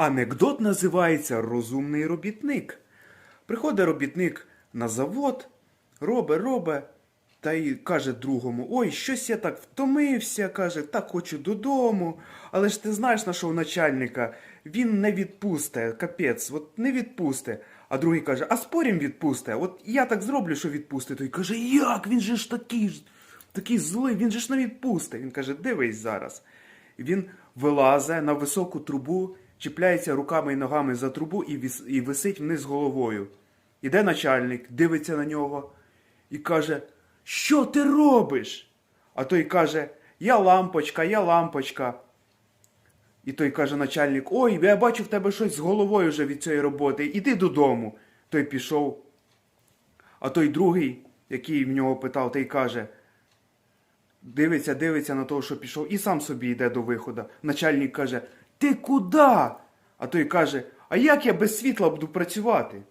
Анекдот називається Розумний робітник. Приходить робітник на завод, робе, робе, та й каже другому: Ой, щось я так втомився, каже, так хочу додому. Але ж ти знаєш нашого начальника, він не відпусте, капець, от не відпусте. А другий каже, а спорім відпусте. От я так зроблю, що відпусте. Той каже, як? Він же ж такий такий злий, він же ж не відпусте. Він каже, дивись зараз. Він вилазить на високу трубу, чіпляється руками і ногами за трубу і, віс- і висить вниз головою. Іде начальник, дивиться на нього і каже: Що ти робиш? А той каже: Я лампочка, я лампочка. І той каже начальник: Ой, я бачу в тебе щось з головою вже від цієї роботи. Іди додому. Той пішов. А той другий, який в нього питав, той каже: Дивиться, дивиться на того, що пішов, і сам собі йде до виходу. Начальник каже: Ти куди? А той каже: А як я без світла буду працювати?